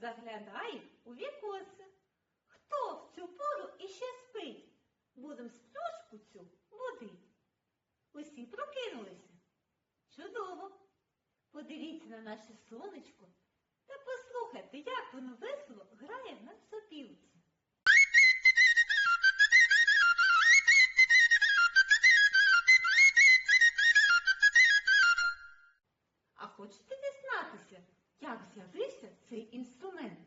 заглядає у вікоси. Хто в цю пору іще спить? Будем сплюшку цю водить. Усі прокинулися. Чудово! Подивіться на наше сонечко та послухайте, як воно весело грає на сопілці. А хочете як з'явився цей інструмент?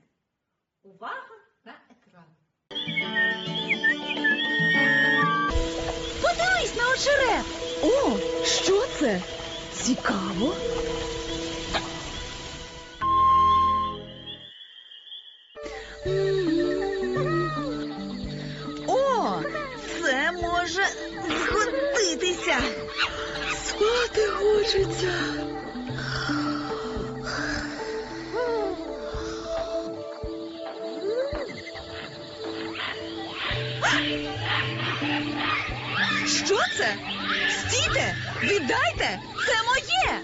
Увага на екран! Подивись на очерет! О, що це? Цікаво. О, це може згодитися. Спати хочеться. Що це? Стійте! Віддайте! Це моє!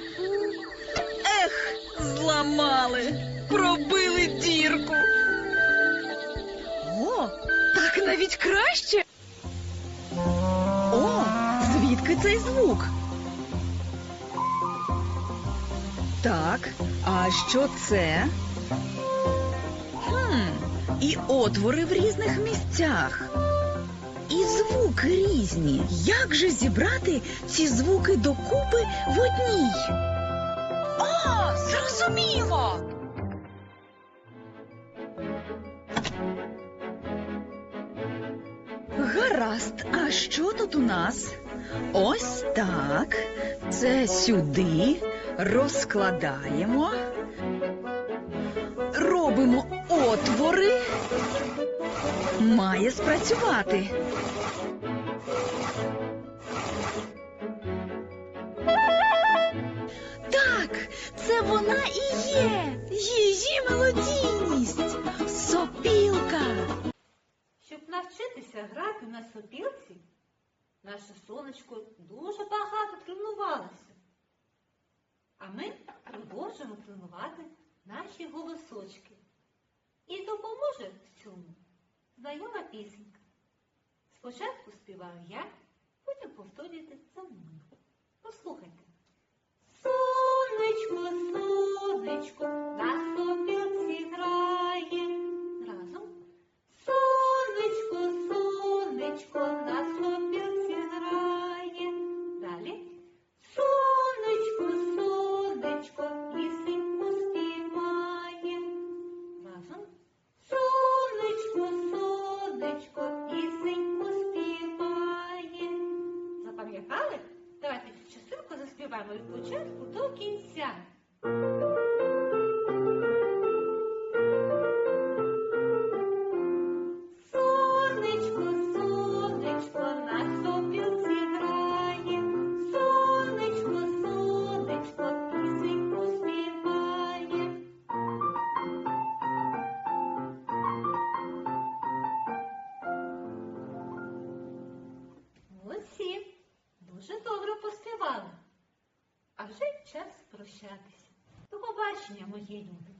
Ех, зламали, пробили дірку. О, так навіть краще. О, звідки цей звук? Так, а що це? Хм, і отвори в різних місцях. І звуки різні. Як же зібрати ці звуки докупи в одній? О, зрозуміло. Гаразд, а що тут у нас? Ось так. Це сюди розкладаємо. Робимо отвори. Має спрацювати. Так, це вона і є. Її мелодійність. Сопілка. Щоб навчитися грати на сопілці, наше сонечко дуже багато тренувалося. А ми продовжуємо тренувати наші голосочки. І допоможе в цьому знайома пісенька. Спочатку співаю я, потім повторюйте за мною. Послухайте. Заспіваємо від початку до кінця. Прощатися. До побачення, мої любі.